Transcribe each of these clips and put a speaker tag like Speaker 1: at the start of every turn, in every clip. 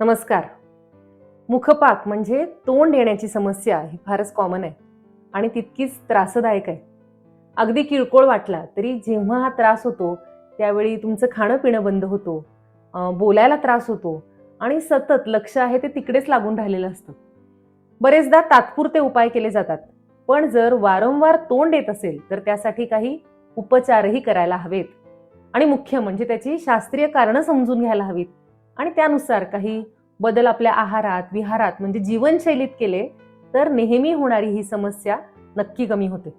Speaker 1: नमस्कार. मुखपाक म्हणजे तोंड येण्याची समस्या ही फारच कॉमन आहे आणि तितकीच त्रासदायक आहे. अगदी किरकोळ वाटला तरी जेव्हा हा त्रास होतो त्यावेळी तुमचं खाणं पिणं बंद होतो बोलायला त्रास होतो आणि सतत लक्ष आहे ते तिकडेच लागून राहिलेलं असतं. बरेचदा तात्पुरते उपाय केले जातात पण जर वारंवार तोंड येत असेल तर त्यासाठी काही उपचारही करायला हवेत. आणि मुख्य म्हणजे त्याची शास्त्रीय कारणं समजून घ्यायला हवीत. आणि त्यानुसार काही बदल आपल्या आहारात विहारात म्हणजे जीवनशैलीत केले तर नेहमी होणारी ही समस्या नक्की कमी होते.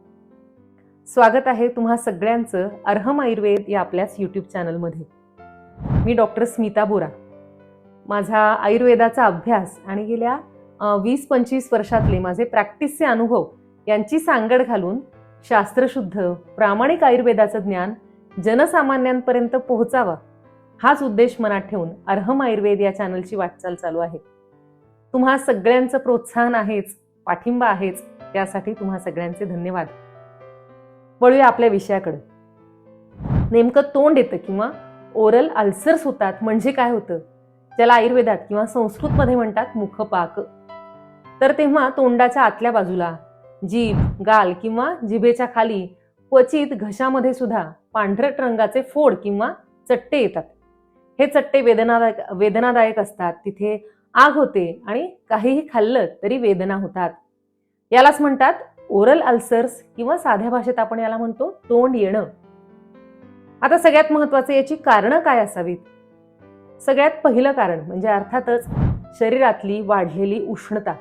Speaker 1: स्वागत आहे तुम्हा सगळ्यांचं अर्हम आयुर्वेद या आपल्याच यूट्यूब चॅनलमध्ये मी डॉक्टर स्मिता बोरा. माझा आयुर्वेदाचा अभ्यास आणि गेल्या वीस पंचवीस वर्षातले माझे प्रॅक्टिसचे अनुभव यांची सांगड घालून शास्त्रशुद्ध प्रामाणिक आयुर्वेदाचं ज्ञान जनसामान्यांपर्यंत पोहोचावा हाच उद्देश मनात ठेवून अर्हम आयुर्वेद या चॅनलची वाटचाल चालू आहे. तुम्हा सगळ्यांचं प्रोत्साहन आहेच पाठिंबा आहेच त्यासाठी तुम्हा सगळ्यांचे धन्यवाद. वळूया आपल्या विषयाकडे. नेमकं तोंड येतं किंवा ओरल अल्सर्स होतात म्हणजे काय होतं? ज्याला आयुर्वेदात किंवा संस्कृतमध्ये म्हणतात मुखपाक. तर तेव्हा तोंडाच्या आतल्या बाजूला जीभ गाल किंवा जिभेच्या खाली क्वचित घशामध्ये सुद्धा पांढरट रंगाचे फोड किंवा चट्टे येतात. हे चट्टे वेदनादायक वेदनादायक असतात. तिथे आग होते आणि काहीही खाल्लं तरी वेदना होतात. यालाच म्हणतात ओरल अल्सर्स किंवा साध्या भाषेत आपण याला म्हणतो तोंड येणं. आता सगळ्यात महत्वाचं याची कारणं काय असावीत? सगळ्यात पहिलं कारण म्हणजे अर्थातच शरीरातली वाढलेली उष्णता.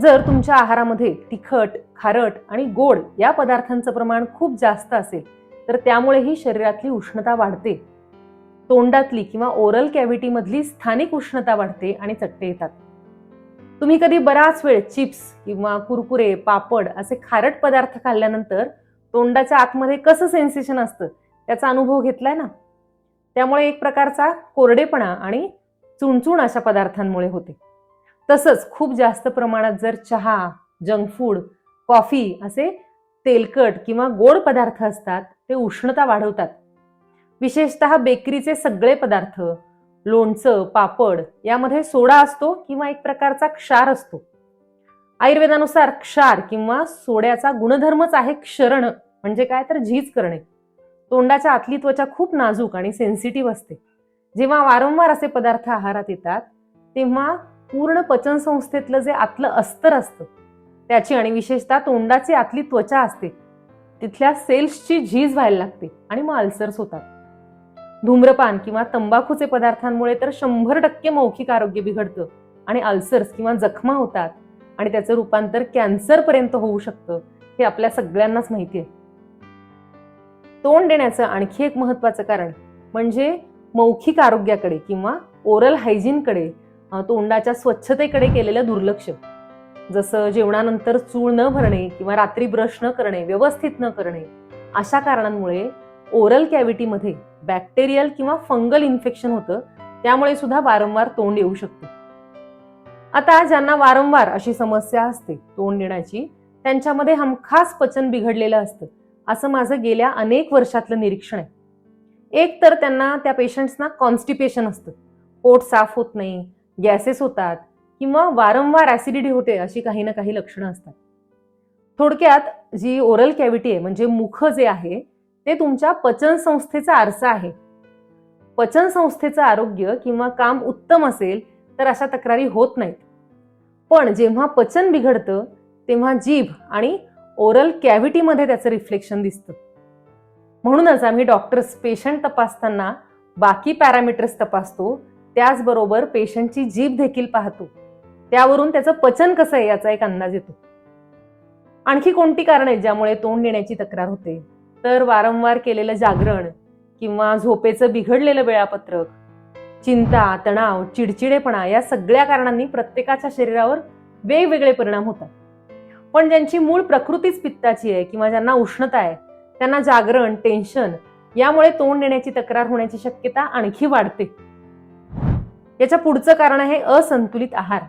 Speaker 1: जर तुमच्या आहारामध्ये तिखट खारट आणि गोड या पदार्थांचं प्रमाण खूप जास्त असेल तर त्यामुळेही शरीरातली उष्णता वाढते. तोंडातली किंवा ओरल कॅव्हिटीमधली स्थानिक उष्णता वाढते आणि चट्टे येतात. तुम्ही कधी बराच वेळ चिप्स किंवा कुरकुरे पापड असे खारट पदार्थ खाल्ल्यानंतर तोंडाच्या आतमध्ये कसं सेन्सेशन असतं त्याचा अनुभव घेतलाय ना? त्यामुळे एक प्रकारचा कोरडेपणा आणि चुणचुण अशा पदार्थांमुळे होते. तसंच खूप जास्त प्रमाणात जर चहा जंक फूड कॉफी असे तेलकट किंवा गोड पदार्थ असतात ते उष्णता वाढवतात. विशेषतः बेकरीचे सगळे पदार्थ लोणचं पापड यामध्ये सोडा असतो किंवा एक प्रकारचा क्षार असतो. आयुर्वेदानुसार क्षार किंवा सोड्याचा गुणधर्मच आहे क्षरण म्हणजे काय तर झीज करणे. तोंडाच्या आतली त्वचा खूप नाजूक आणि सेन्सिटिव्ह असते. जेव्हा वारंवार असे पदार्थ आहारात येतात तेव्हा पूर्ण पचन संस्थेतलं जे आतलं अस्तर असतं त्याची आणि विशेषतः तोंडाची आतली त्वचा असते तिथल्या सेल्सची झीज व्हायला लागते आणि मग अल्सर्स होतात. धूम्रपान किंवा तंबाखूचे पदार्थांमुळे तर शंभर टक्के मौखिक आरोग्य बिघडतं आणि अल्सर्स किंवा जखमा होतात आणि त्याचं रूपांतर कॅन्सरपर्यंत होऊ शकतं हे आपल्या सगळ्यांनाच माहिती आहे. तोंड देण्याचं आणखी एक महत्वाचं कारण म्हणजे मौखिक आरोग्याकडे किंवा ओरल हायजीनकडे तोंडाच्या स्वच्छतेकडे केलेलं दुर्लक्ष. जसं जेवणानंतर चूळ न भरणे किंवा रात्री ब्रश न करणे व्यवस्थित न करणे अशा कारणांमुळे ओरल कॅव्हिटीमध्ये बॅक्टेरियल किंवा फंगल इन्फेक्शन होतं त्यामुळे सुद्धा वारंवार तोंड येऊ शकते. आता ज्यांना वारंवार अशी समस्या असते तोंड येण्याची त्यांच्यामध्ये हमखास पचन बिघडलेलं असतं असं माझं गेल्या अनेक वर्षातलं निरीक्षण आहे. एक तर त्यांना त्या पेशंट्सना कॉन्स्टिपेशन असतं. पोट साफ होत नाही गॅसेस होतात किंवा वारंवार ऍसिडिटी होते अशी काही ना काही लक्षणं असतात. थोडक्यात जी ओरल कॅव्हिटी आहे म्हणजे मुख जे आहे ते तुमच्या पचन संस्थेचा आरसा आहे. पचन संस्थेचं आरोग्य किंवा काम उत्तम असेल तर अशा तक्रारी होत नाहीत. पण जेव्हा पचन बिघडतं तेव्हा जीभ आणि ओरल कॅव्हिटीमध्ये त्याचं रिफ्लेक्शन दिसतं. म्हणूनच आम्ही डॉक्टर्स पेशंट तपासताना बाकी पॅरामीटर्स तपासतो त्याचबरोबर पेशंटची जीभ देखील पाहतो. त्यावरून त्याचं पचन कसं आहे याचा एक अंदाज येतो. आणखी कोणती कारण आहेत ज्यामुळे तोंड देण्याची तक्रार होते? तर वारंवार केलेलं जागरण किंवा झोपेचं बिघडलेलं वेळापत्रक चिंता तणाव चिडचिडेपणा या सगळ्या कारणांनी प्रत्येकाच्या शरीरावर वेगवेगळे परिणाम होतात. पण ज्यांची मूळ प्रकृतीच पित्ताची आहे किंवा ज्यांना उष्णता आहे त्यांना जागरण टेन्शन यामुळे तोंड देण्याची तक्रार होण्याची शक्यता आणखी वाढते. याच्या पुढचं कारण आहे असंतुलित आहार.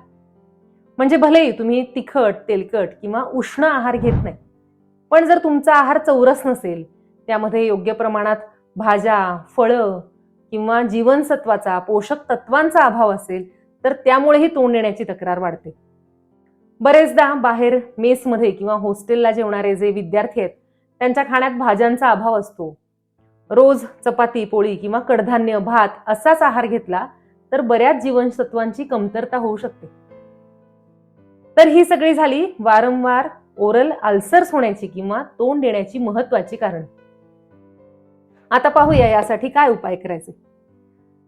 Speaker 1: म्हणजे भलेही तुम्ही तिखट तेलकट किंवा उष्ण आहार घेत नाही पण जर तुमचा आहार चौरस नसेल त्यामध्ये योग्य प्रमाणात भाज्या फळं किंवा जीवनसत्वाचा पोषक तत्वांचा अभाव असेल तर त्यामुळेही तोंड येण्याची तक्रार वाढते. बरेचदा बाहेर मेसमध्ये किंवा हॉस्टेलला जेवणारे जे विद्यार्थी आहेत त्यांच्या खाण्यात भाज्यांचा अभाव असतो. रोज चपाती पोळी किंवा कडधान्य भात असाच आहार घेतला तर बऱ्याच जीवनसत्वांची कमतरता होऊ शकते. तर ही सगळी झाली वारंवार ओरल अल्सर्स होण्याची किंवा तोंड येण्याची महत्वाची कारण. आता पाहूया यासाठी काय उपाय करायचे.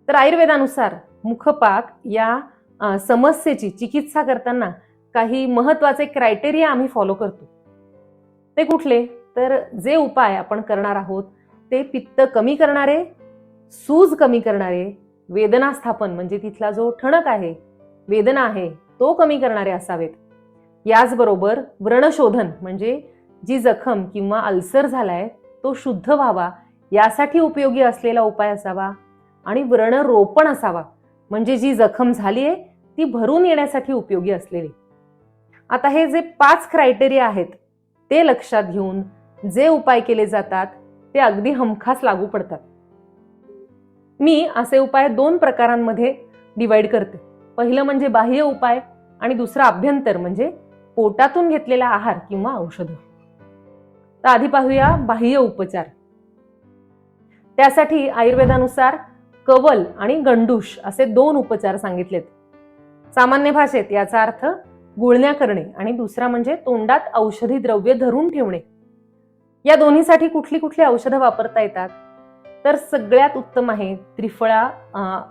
Speaker 1: तर आयुर्वेदानुसार मुखपाक या समस्येची चिकित्सा करताना काही महत्त्वाचे क्रायटेरिया आम्ही फॉलो करतो. ते कुठले? तर जे उपाय आपण करणार आहोत ते पित्त कमी करणारे सूज कमी करणारे वेदना स्थापन म्हणजे तिथला जो ठणक आहे वेदना आहे तो कमी करणारे असावेत. याचबरोबर व्रणशोधन म्हणजे जी जखम किंवा अल्सर झालाय तो शुद्ध व्हावा यासाठी उपयोगी असलेला उपाय असावा आणि व्रणरोपण असावा म्हणजे जी जखम झाली आहे ती भरून येण्यासाठी उपयोगी असलेली. आता हे जे पाच क्रायटेरिया आहेत ते लक्षात घेऊन जे उपाय केले जातात ते अगदी हमखास लागू पडतात. मी असे उपाय दोन प्रकारांमध्ये डिवाइड करते. पहिलं म्हणजे बाह्य उपाय आणि दुसरं अभ्यंतर म्हणजे पोटातून घेतलेला आहार किंवा औषध. तर आधी पाहूया बाह्य उपचार. त्यासाठी आयुर्वेदानुसार कवल आणि गंडूश असे दोन उपचार सांगितलेत. सामान्य भाषेत याचा अर्थ गुळण्या करणे आणि दुसरा म्हणजे तोंडात औषधी द्रव्य धरून ठेवणे. या दोन्हीसाठी कुठली कुठली औषधं वापरता येतात? तर सगळ्यात उत्तम आहे त्रिफळा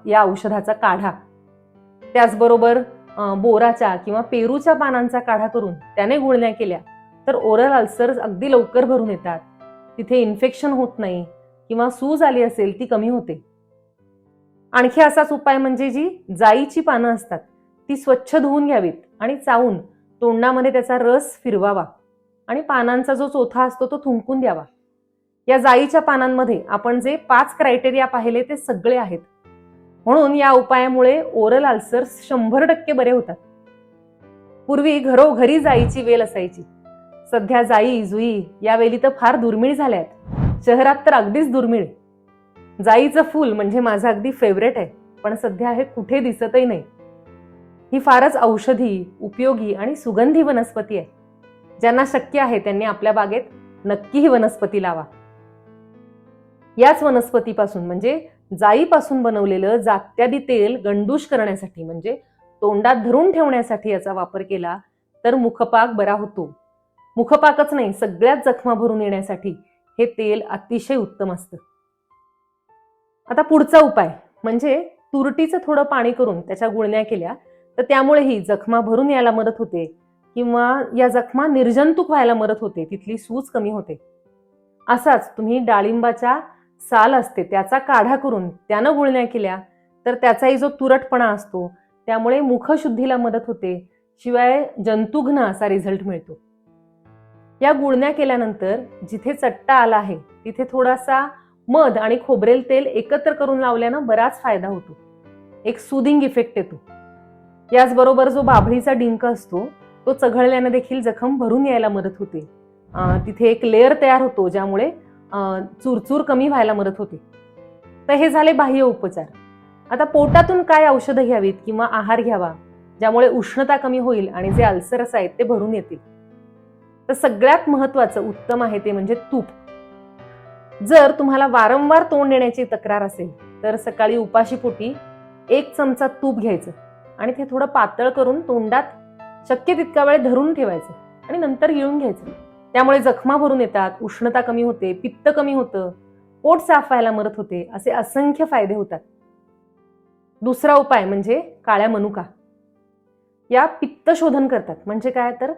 Speaker 1: या औषधाचा काढा. त्याचबरोबर बोराच्या किंवा पेरूच्या पानांचा काढा करून त्याने गुळण्या केल्या तर ओरल अल्सर्स अगदी लवकर भरून येतात. तिथे इन्फेक्शन होत नाही किंवा सूज आली असेल ती कमी होते. आणखी असाच उपाय म्हणजे जी जाईची पानं असतात ती स्वच्छ धुवून घ्यावीत आणि चावून तोंडामध्ये त्याचा रस फिरवावा आणि पानांचा जो चोथा असतो तो थुंकून द्यावा. या जाईच्या पानांमध्ये आपण जे पाच क्रायटेरिया पाहिले ते सगळे आहेत. म्हणून या उपायामुळे ओरल अल्सर्स शंभर टक्के बरे होतात. पूर्वी घरोघरी जाईची वेल असायची. सध्या जाई जुई या वेली तर फार दुर्मिळ झाल्या आहेत शहरात तर अगदीच दुर्मिळ. जाईचं फूल म्हणजे माझं अगदी फेवरेट आहे पण सध्या हे कुठे दिसतही नाही. ही फारच औषधी उपयोगी आणि सुगंधी वनस्पती आहे. ज्यांना शक्य आहे त्यांनी आपल्या बागेत नक्की ही वनस्पती लावा. याच वनस्पतीपासून म्हणजे जाईपासून बनवलेलं जात्यादी तेल गंडूश करण्यासाठी म्हणजे तोंडात धरून ठेवण्यासाठी याचा वापर केला तर मुखपाक बरा होतो. मुखपाकच नाही सगळ्यात जखमा भरून येण्यासाठी हे तेल अतिशय उत्तम असतं. आता पुढचा उपाय म्हणजे तुरटीचं थोडं पाणी करून त्याच्या गुळण्या केल्या तर त्यामुळेही जखमा भरून यायला मदत होते किंवा या जखमा निर्जंतुक व्हायला मदत होते तिथली सूज कमी होते. असाच तुम्ही डाळिंबाच्या साल असते त्याचा काढा करून त्यानं गुळण्या केल्या तर त्याचाही जो तुरटपणा असतो त्यामुळे मुखशुद्धीला मदत होते. शिवाय जंतुघ्न असा रिझल्ट मिळतो. या गुळण्या केल्यानंतर जिथे चट्टा आला आहे तिथे थोडासा मध आणि खोबरेल तेल एकत्र करून लावल्यानं बराच फायदा होतो. एक सुदिंग इफेक्ट येतो. याचबरोबर जो बाभळीचा डिंक असतो तो चघळल्यानं देखील जखम भरून यायला मदत होते. तिथे एक लेअर तयार होतो ज्यामुळे चुरचूर कमी व्हायला मदत होते. तर हे झाले बाह्य उपचार. आता पोटातून काय औषधं घ्यावीत किंवा आहार घ्यावा ज्यामुळे उष्णता कमी होईल आणि जे अल्सरस आहेत ते भरून येतील? तर सगळ्यात महत्वाचं उत्तम आहे ते म्हणजे तूप. जर तुम्हाला वारंवार तोंड देण्याची तक्रार असेल तर सकाळी उपाशीपोटी एक चमचा तूप घ्यायचं आणि ते थोडं पातळ करून तोंडात शक्य तितका वेळ धरून ठेवायचं आणि नंतर गिळून घ्यायचं. त्यामुळे जखमा भरून येतात उष्णता कमी होते पित्त कमी होतं पोट साफ व्हायला मदत होते असे असंख्य फायदे होतात. दुसरा उपाय म्हणजे काळ्या मनुका. या पित्त शोधन करतात. म्हणजे काय? तर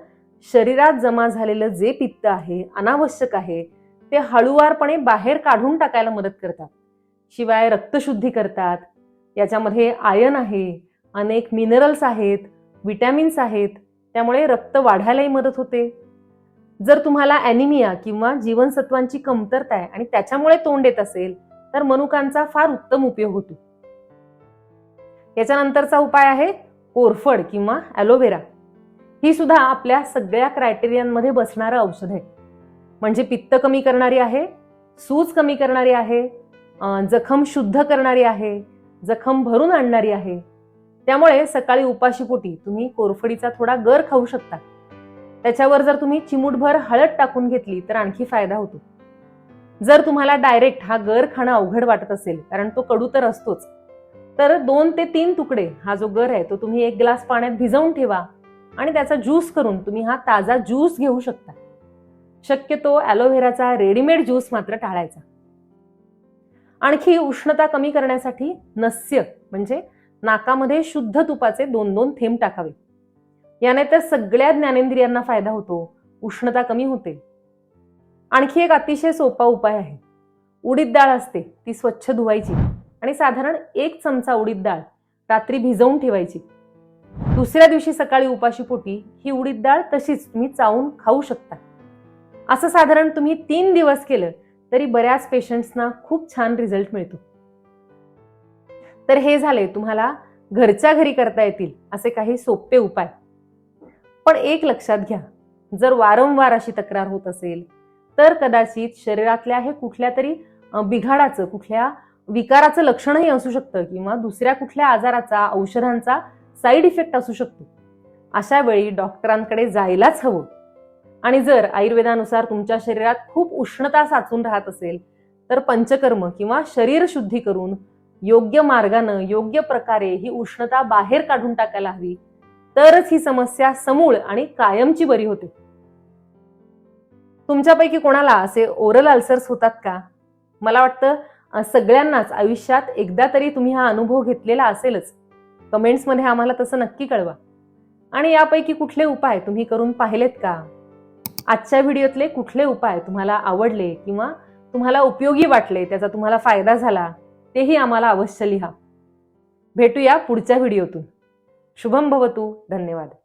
Speaker 1: शरीरात जमा झालेलं जे पित्त आहे अनावश्यक आहे ते हळुवारपणे बाहेर काढून टाकायला मदत करतात. शिवाय रक्तशुद्धी करतात. याच्यामध्ये आयन आहे अनेक मिनरल्स आहेत विटॅमिन्स आहेत त्यामुळे रक्त वाढायलाही मदत होते. जर तुम्हाला ॲनिमिया किंवा जीवनसत्वांची कमतरता आहे आणि त्याच्यामुळे तोंड येत असेल तर मनुकांचा फार उत्तम उपयोग होतो. याच्यानंतरचा उपाय आहे कोरफड किंवा ॲलोवेरा ही सुद्धा आपल्या सगळ्या क्रायटेरियांमध्ये बसणारं औषध आहे. म्हणजे पित्त कमी करणारी आहे सूज कमी करणारी आहे जखम शुद्ध करणारी आहे जखम भरून आणणारी आहे. त्यामुळे सकाळी उपाशीपोटी तुम्ही कोरफडीचा थोडा गर खाऊ शकता. त्याच्यावर जर तुम्ही चिमूटभर हळद टाकून घेतली तर आणखी फायदा होतो. जर तुम्हाला डायरेक्ट हा गर खाणं अवघड वाटत असेल कारण तो कडू तर असतोच तर दोन ते तीन तुकडे हा जो गर आहे तो तुम्ही एक ग्लास पाण्यात भिजवून ठेवा आणि त्याचा ज्यूस करून तुम्ही हा ताजा ज्यूस घेऊ शकता. शक्यतो ॲलोव्हेराचा रेडीमेड ज्यूस मात्र टाळायचा. आणखी उष्णता कमी करण्यासाठी नस्य म्हणजे नाकामध्ये शुद्ध तुपाचे दोन दोन थेंब टाकावे. याने तर सगळ्या ज्ञानेंद्रियांना फायदा होतो उष्णता कमी होते. आणखी एक अतिशय सोपा उपाय आहे. उडीद डाळ असते ती स्वच्छ धुवायची आणि साधारण एक चमचा उडीद डाळ रात्री भिजवून ठेवायची. दुसऱ्या दिवशी सकाळी उपाशीपोटी ही उडीद डाळ तशीच तुम्ही चावून खाऊ शकता. असं साधारण तुम्ही तीन दिवस केलं तरी बऱ्याच पेशंट्सना खूप छान रिझल्ट मिळतो. तर हे झाले तुम्हाला घरच्या घरी करता येतील असे काही सोपे उपाय. पण एक लक्षात घ्या जर वारंवार अशी तक्रार होत असेल तर कदाचित शरीरातल्या हे कुठल्या तरी बिघाडाचं कुठल्या विकाराचं लक्षणही असू शकतं किंवा दुसऱ्या कुठल्या आजाराचा औषधांचा साईड इफेक्ट असू शकतो. अशा वेळी डॉक्टरांकडे जायलाच हवं. आणि जर आयुर्वेदानुसार तुमच्या शरीरात खूप उष्णता साचून राहत असेल तर पंचकर्म किंवा शरीर शुद्धी करून योग्य मार्गानं योग्य प्रकारे ही उष्णता बाहेर काढून टाकायला हवी. तरच ही समस्या समूळ आणि कायमची बरी होते. तुमच्यापैकी कोणाला असे ओरल अल्सर्स होतात का? मला वाटतं सगळ्यांनाच आयुष्यात एकदा तरी तुम्ही हा अनुभव घेतलेला असेलच. कमेंट्समध्ये आम्हाला तसं नक्की कळवा. आणि यापैकी कुठले उपाय तुम्ही करून पाहिलेत का? आजच्या व्हिडिओतले कुठले उपाय तुम्हाला आवडले किंवा तुम्हाला उपयोगी वाटले त्याचा तुम्हाला फायदा झाला तेही आम्हाला अवश्य लिहा. भेटूया पुढच्या व्हिडिओतून. शुभम भवतू धन्यवाद.